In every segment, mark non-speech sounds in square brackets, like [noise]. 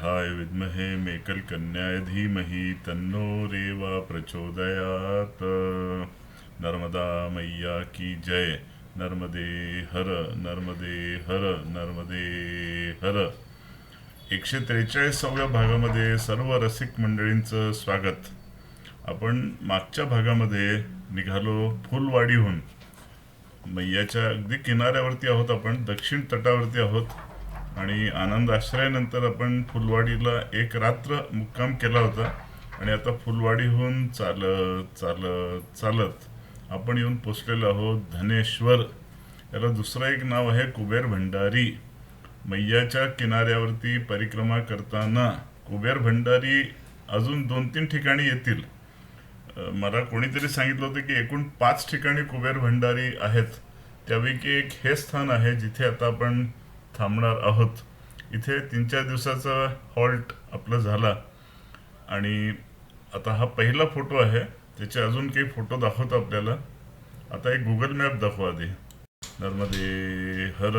हाय विद्महे मेकल कन्याय धीमहि तन्नो रेवा प्रचोदयात। नर्मदा मैया की जय। नर्मदे हर नर्मदे हर नर्मदे हर। एकशे त्रेचाळीसाव्या भागामध्ये सर्व रसिक मंडळींचं स्वागत. आपण मागच्या भागामध्ये निघालो फुलवाडीहून. मैयाच्या अगदी किनाऱ्यावरती आहोत आपण दक्षिण तटावरती आहोत. आणि आनंद आश्रयानंतर आपण फुलवाडीला एक रात्र मुक्काम केला होता. आणि आता फुलवाडीहून चालत चालत चालत आपण येऊन पोचलेलो आहोत धनेश्वर. याला दुसरं एक नाव आहे कुबेर भंडारी. मैयाच्या किनाऱ्यावरती परिक्रमा करताना कुबेर भंडारी अजून दोन तीन ठिकाणी येतील. मला कोणीतरी सांगितलं होतं की एकूण पाच ठिकाणी कुबेर भंडारी आहेत. त्यापैकी एक हे स्थान आहे जिथे आता आपण थांबणार आहोत. इथे तीन चार दिवसाचा हॉल्ट आपला झाला. आणि आता हा पहिला फोटो आहे. त्याचे अजून काही फोटो दाखवतो आपल्याला. आता एक गुगल मॅप दाखवा आधी. नर्मदे हर.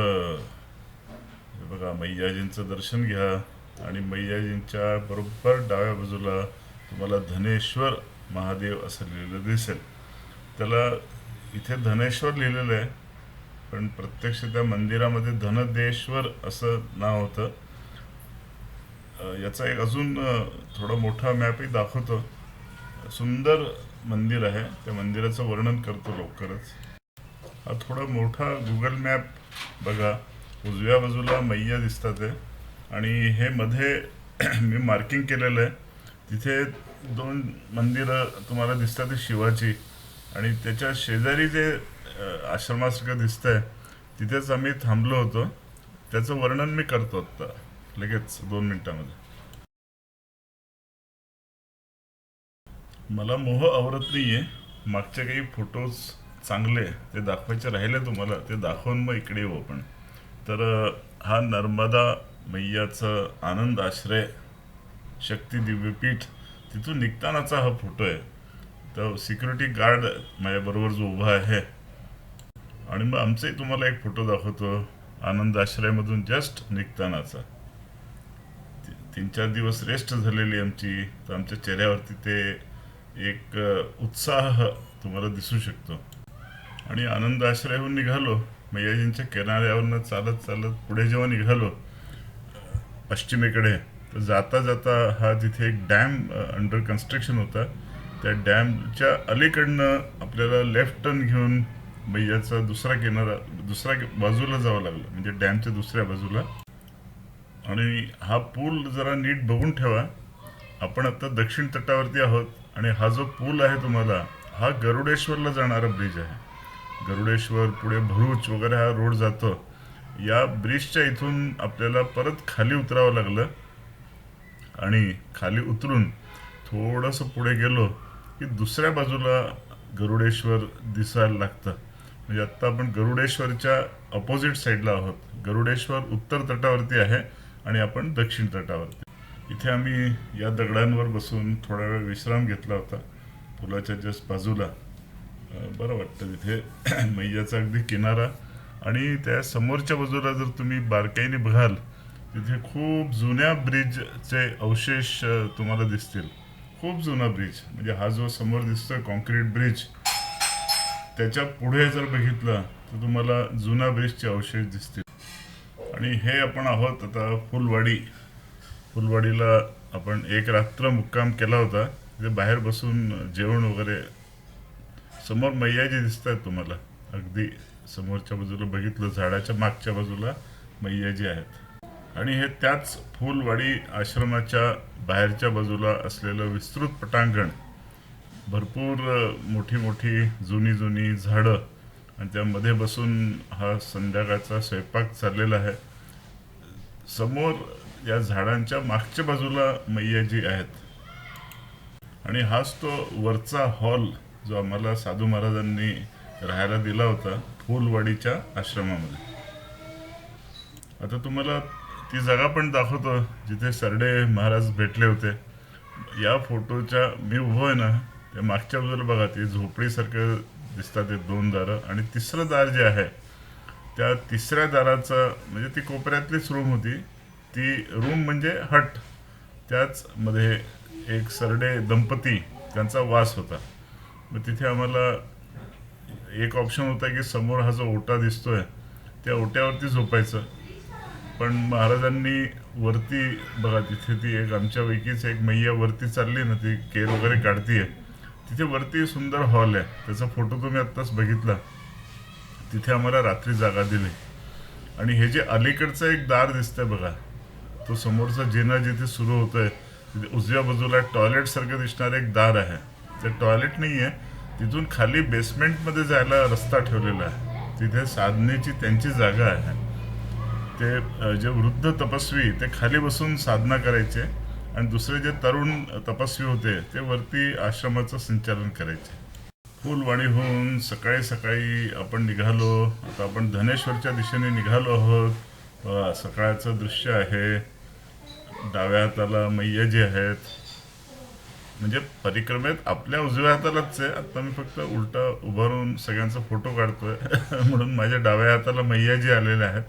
हे बघा मैयाजींचं दर्शन घ्या. आणि मैयाजींच्या बरोबर डाव्या बाजूला तुम्हाला धनेश्वर महादेव असं लिहिलेलं दिसेल. त्याला इथे धनेश्वर लिहिलेलं आहे. पण प्रत्यक्ष त्या मंदिरामध्ये धनदेश्वर असं नाव होतं. याचा एक अजून थोडा मोठा मॅपही दाखवतो. सुंदर मंदिर आहे. त्या मंदिराचं वर्णन करतो लवकरच. हा थोडा मोठा गुगल मॅप बघा. उजव्या बाजूला मैया दिसतात आहे आणि हे मध्ये [clears throat] मी मार्किंग केलेलं आहे. तिथे दोन मंदिरं तुम्हाला दिसतात शिवाची आणि त्याच्या शेजारी जे आश्रमासारखं दिसतंय. तिथेच आम्ही थांबलो होतो. त्याचं वर्णन मी करतो आत्ता. लगेच दोन मिनिटामध्ये. मला मोह आवरत नाहीये. मागचे काही फोटोज चांगले ते दाखवायचे राहिले तुम्हाला. ते दाखवून मग इकडे येऊ आपण. तर हा नर्मदा मैयाचं आनंद आश्रय शक्ती दिव्यपीठ तिथून निघतानाचा हा फोटो आहे. तर सिक्युरिटी गार्ड माझ्याबरोबर जो उभा आहे आणि मग आमचाही तुम्हाला एक फोटो दाखवतो. आनंद आश्रयामधून जस्ट निघतानाचा. तीन चार दिवस रेस्ट झालेली आमची. तर आमच्या चेहऱ्यावरती ते एक उत्साह तुम्हाला दिसू शकतो. आणि आनंद आश्रयाहून निघालो. मैयाजींच्या किनाऱ्यावरनं चालत चालत पुढे जेव्हा निघालो पश्चिमेकडे तर जाता जाता हा तिथे एक डॅम अंडर कन्स्ट्रक्शन होता त्या डॅमच्या अलीकडनं आपल्याला लेफ्ट टर्न घेऊन मैयाचा दुसरा किनारा दुसऱ्या बाजूला जावं लागलं. म्हणजे डॅमच्या दुसऱ्या बाजूला. आणि हा पूल जरा नीट बघून ठेवा. आपण आता दक्षिण तटावरती आहोत आणि हा जो पूल आहे तुम्हाला हा गरुडेश्वरला जाणारा ब्रिज आहे. गरुडेश्वर पुढे भरूच वगैरे हा रोड जातो. या ब्रिजच्या इथून आपल्याला परत खाली उतरावं लागलं. आणि खाली उतरून थोडंसं पुढे गेलो की दुसऱ्या बाजूला गरुडेश्वर दिसायला लागतं. म्हणजे आत्ता आपण गरुडेश्वरच्या अपोजिट साईडला आहोत. गरुडेश्वर उत्तर तटावरती आहे आणि आपण दक्षिण तटावरती. इथे आम्ही या दगडांवर बसून थोडा वेळ विश्राम घेतला होता. पुलाच्या जस्ट बाजूला. बरं वाटतं तिथे [clears throat] मैयाचा अगदी किनारा आणि त्या समोरच्या बाजूला जर तुम्ही बारकाईने बघाल तिथे खूप जुन्या ब्रिजचे अवशेष तुम्हाला दिसतील. खूप जुना ब्रिज. म्हणजे हा जो समोर दिसतोय कॉन्क्रीट ब्रिज त्याच्या पुढे जर बघितलं तर तुम्हाला जुना ब्रिजचे अवशेष दिसतील. आणि हे आपण आहोत आता फुलवाडी. फुलवाडीला आपण एक रात्र मुक्काम केला होता. तिथे बाहेर बसून जेवण वगैरे समोर मैयाजी दिसत आहेत तुम्हाला. अगदी समोरच्या बाजूला बघितलं झाडाच्या मागच्या बाजूला मैयाजी आहेत. आणि हे त्याच फुलवाडी आश्रमाच्या बाहेरच्या बाजूला असलेलं विस्तृत पटांगण भरपूर मोठी मोठी जुनी जुनी झाडं आणि त्यामध्ये बसून हा संध्याकाळचा स्वयंपाक चाललेला आहे. समोर या झाडांच्या मागच्या बाजूला मैयाजी आहेत. आणि हाच तो वरचा हॉल जो आम्हाला साधू महाराजांनी राहायला दिला होता फुलवाडीच्या आश्रमामध्ये. आता तुम्हाला ती जागा पण दाखवतो जिथे सरडे महाराज भेटले होते. या फोटोच्या मी उभो आहे ना त्या मागच्या बाजूला बघा ते झोपडीसारखं दिसतात ते दोन दारं. आणि तिसरं दार जे आहे त्या तिसऱ्या दाराचं म्हणजे ती कोपऱ्यातलीच रूम होती. ती रूम म्हणजे हट. त्याचमध्ये एक सरडे दंपती त्यांचा वास होता. मग तिथे आम्हाला एक ऑप्शन होता की समोर हा जो ओटा दिसतोय त्या ओट्यावरती झोपायचं. पण महाराजांनी वरती बघा तिथे ती एक आमच्यापैकीच एक मैया वरती चालली ना ती केर वगैरे काढतीये. तिथे वरती सुंदर हॉल आहे. त्याचा फोटो तुम्ही आत्ताच बघितला. तिथे आम्हाला रात्री जागा दिली. आणि हे जे अलीकडचं एक दार दिसतंय बघा तो समोरचा जिना जिथे सुरू होतोय तिथे उजव्या बाजूला टॉयलेटसारखं दिसणारं एक दार आहे. ते टॉयलेट नाही आहे तिथून खाली बेसमेंटमध्ये जायला रस्ता ठेवलेला आहे. तिथे साधनेची त्यांची जागा आहे. ते जे वृद्ध तपस्वी ते खाली बसून साधना करायचे. आणि दुसरे जे तरुण तपस्वी होते ते वरती आश्रमाचं संचालन करायचे. फुलवाणी होऊन सकाळी सकाळी आपण निघालो. आता आपण धनेश्वरच्या दिशेने निघालो आहोत. सकाळचं दृश्य आहे. डाव्या हाताला मैया जी आहेत म्हणजे परिक्रमेत आपल्या उजव्या हातालाच आहे. आता मी फक्त उलटा उभारून सगळ्यांचा फोटो काढतोय. [laughs] म्हणून माझ्या डाव्या हाताला मैया जी आलेल्या आहेत.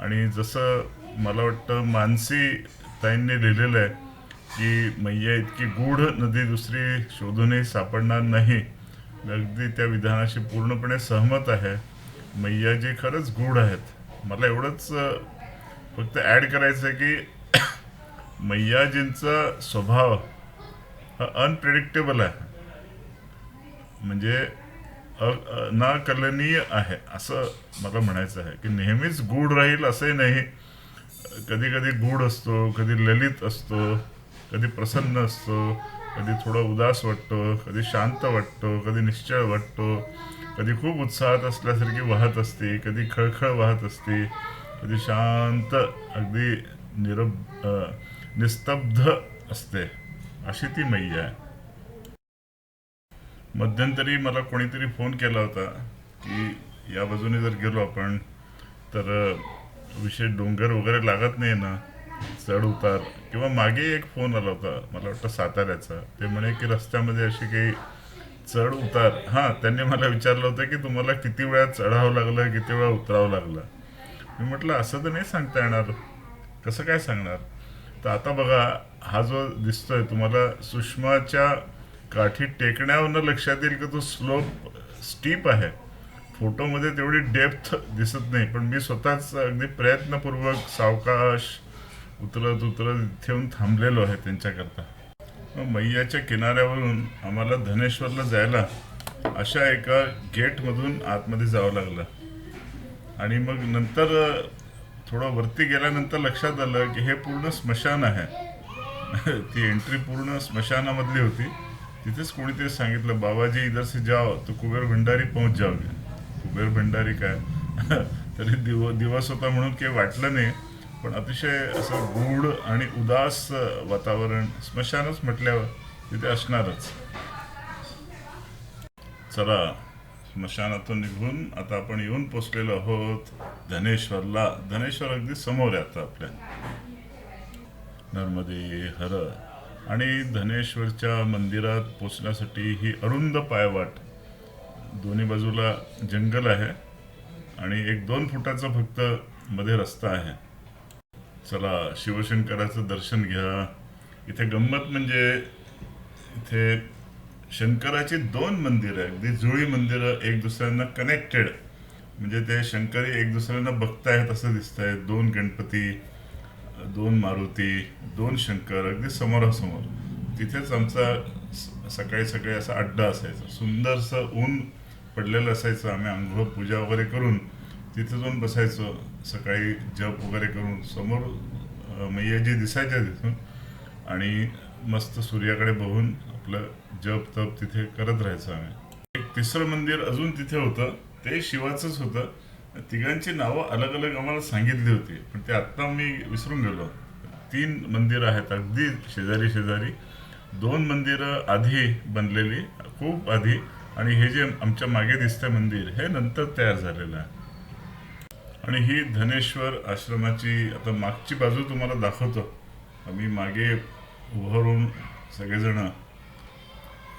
आणि जसं मला वाटतं मानसी ताईंनी लिहिलेलं आहे की मैया इतकी गूढ नदी दुसरी शोधूनही सापडणार नाही. अगदी त्या विधानाशी पूर्णपणे सहमत आहे. मैया जी खरंच गूढ आहेत. मला एवढंच फक्त ॲड करायचं आहे की [coughs] मैयाजींचा स्वभाव हा अनप्रेडिक्टेबल आहे. म्हणजे अनाकलनीय आहे असं मला म्हणायचं आहे. की नेहमीच गूढ राहील असंही नाही. कधी कधी गूढ असतो कधी ललित असतो. कधी प्रसन्न असतो कधी थोडं उदास वाटतो कधी शांत वाटतो कधी निश्चळ वाटतो कधी खूप उत्साहात असल्यासारखी वाहत असते कधी खळखळ वाहत असते कधी शांत अगदी निरब निस्तब्ध असते. अशी ती मैया आहे. मध्यंतरी मला कोणीतरी फोन केला होता की या बाजूने जर गेलो आपण तर विशेष डोंगर वगैरे लागत नाही ना चढ उतार. किंवा मागे एक फोन आला होता मला वाटतं साताऱ्याचा. ते म्हणे की रस्त्यामध्ये अशी काही चढ उतार. हां त्यांनी मला विचारलं होतं की तुम्हाला किती वेळा चढावं लागलं किती वेळा उतरावं लागलं? मी म्हटलं असं तर नाही सांगता येणार. कसं काय सांगणार? तर आता बघा हा जो दिसतोय तुम्हाला सुषमाच्या काठी टेकण्यावरनं लक्षात येईल की तो स्लोप स्टीप आहे. फोटोमध्ये तेवढी डेप्थ दिसत नाही. पण मी स्वतःच अगदी प्रयत्नपूर्वक सावकाश उतरत उतरत इथे येऊन थांबलेलो आहे त्यांच्याकरता. मग मैयाच्या किनाऱ्यावरून आम्हाला धनेश्वरला जायला अशा एका गेटमधून आतमध्ये जावं लागलं. आणि मग नंतर थोडं वरती गेल्यानंतर लक्षात आलं की हे पूर्ण स्मशान आहे. [laughs] ती एंट्री पूर्ण स्मशानामधली होती. तिथेच कोणीतरी सांगितलं बाबाजी इधर से जाओ तो कुबेर भंडारी पहुंच जाओगे. कुबेर भंडारी काय? [laughs] तरी दिव दिवस होता म्हणून काही वाटलं नाही. पण अतिशय असं गूढ आणि उदास वातावरण स्मशानच म्हटल्यावर तिथे असणारच. चला स्मशानातून निघून आता आपण येऊन पोचलेलो आहोत धनेश्वरला. धनेश्वर अगदी समोर आहे आता आपल्या. नर्मदे हर. आणि धनेश्वरच्या मंदिरात पोचण्यासाठी ही अरुंद पायवाट. दोन्ही बाजूला जंगल आहे आणि एक दोन फुटाचा फक्त मध्ये रस्ता आहे. चला शिवशंकराचं दर्शन घ्या. इथे गंमत म्हणजे इथे शंकराची दोन मंदिरं अगदी जुळी मंदिरं एक दुसऱ्यांना कनेक्टेड म्हणजे ते शंकरी एक दुसऱ्यांना बघतायत असं दिसत आहे दोन गणपती दोन मारुती दोन शंकर अगदी समोरासमोर. तिथेच आमचा स- सकाळी सकाळी असा अड्डा असायचा. सुंदरसं ऊन पडलेलं असायचं. आम्ही आंघोळ पूजा वगैरे करून तिथे जाऊन बसायचो सकाळी जप वगैरे करून समोर मैयाजी दिसायच्या तिथून आणि मस्त सूर्याकडे बघून आपलं जप तप तिथे करत राहायचो आम्ही. एक तिसरं मंदिर अजून तिथे होतं ते शिवाचंच होतं. तिघांची नावं अलग अलग आम्हाला सांगितली होती पण ते आत्ता मी विसरून गेलो. तीन मंदिरं आहेत अगदी शेजारी शेजारी दोन मंदिरं आधी बनलेली खूप आधी. आणि हे जे आमच्या मागे दिसतंय मंदिर हे नंतर तयार झालेलं आहे. आणि ही धनेश्वर आश्रमाची आता मागची बाजू तुम्हाला दाखवतो. आम्ही मागे उभारून सगळेजण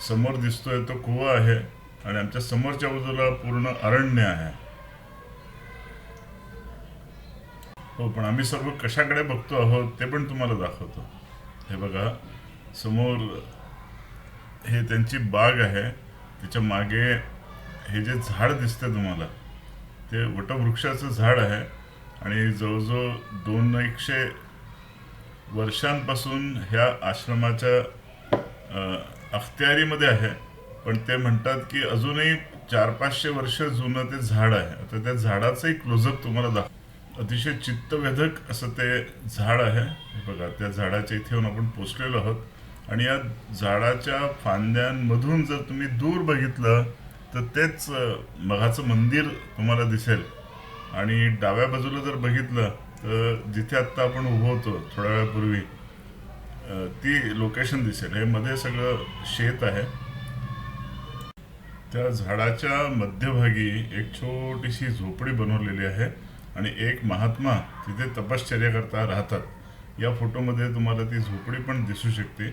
समोर दिसतोय तो कुवा आहे आणि आमच्या समोरच्या बाजूला पूर्ण अरण्य आहे. हो पण आम्ही सर्व कशाकडे बघतो आहोत ते पण तुम्हाला दाखवतो. हे बघा समोर हे त्यांची बाग आहे. त्याच्यामागे हे जे झाड दिसतंय तुम्हाला ते वटवृक्षाचं झाड आहे आणि जवळजवळ दोन एकशे वर्षांपासून ह्या आश्रमाच्या अ, अखत्यारीमध्ये आहे. पण ते म्हणतात की अजूनही चार पाचशे वर्ष जुनं ते झाड आहे. आता त्या झाडाचंही क्लोजअप तुम्हाला दाख अतिशय चित्तवेधक असं ते झाड आहे. बघा त्या झाडाच्या इथे येऊन आपण पोचलेलो आहोत. आणि या झाडाच्या फांद्यांमधून जर तुम्ही दूर बघितलं तर तेच मघाचं मंदिर तुम्हाला दिसेल. आणि डाव्या बाजूला जर बघितलं तर जिथे आत्ता आपण उभं होतो थोड्या वेळापूर्वी ती लोकेशन दिसेल. हे मध्ये सगळं शेत आहे. त्या झाडाच्या मध्यभागी एक छोटीशी झोपडी बनवलेली आहे आणि एक महात्मा तिथे तपश्चर्या करता राहतात. या फोटोमध्ये तुम्हाला ती झोपडी पण दिसू शकते.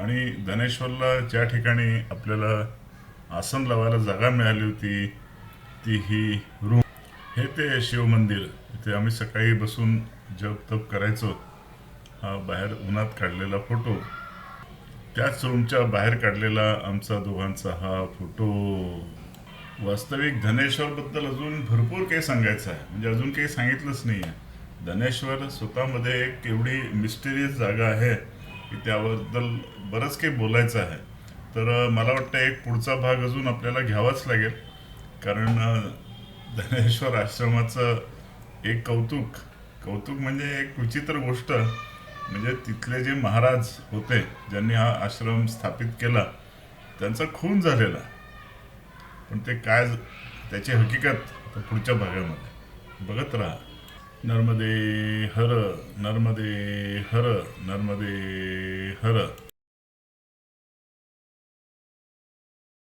आणि धनेश्वरला ज्या ठिकाणी आपल्याला आसन लावायला जागा मिळाली होती. ती ही रूम. हे ते शिवमंदिर. इथे आम्ही सकाळी बसून जप तप करायचो. हा बाहेर उन्हात काढलेला फोटो. त्याच रूमच्या बाहेर काढलेला आमचा दोघांचा हा फोटो. वास्तविक धनेश्वरबद्दल अजून भरपूर काही सांगायचं आहे. म्हणजे अजून काही सांगितलंच नाही आहे. धनेश्वर स्वतःमध्ये एक एवढी मिस्टेरियस जागा आहे की त्याबद्दल बरंच काही बोलायचं आहे. तर मला वाटतं एक पुढचा भाग अजून आपल्याला घ्यावाच लागेल. कारण ज्ञानेश्वर धनेश्वर आश्रमाचं एक कौतुक कौतुक म्हणजे एक विचित्र गोष्ट. म्हणजे तिथले जे महाराज होते ज्यांनी हा आश्रम स्थापित केला त्यांचा खून झालेला. पण ते काय त्याची हकीकत तर पुढच्या भागामध्ये. बघत राहा. नर्मदे हर नर्मदे हर नर्मदे हर.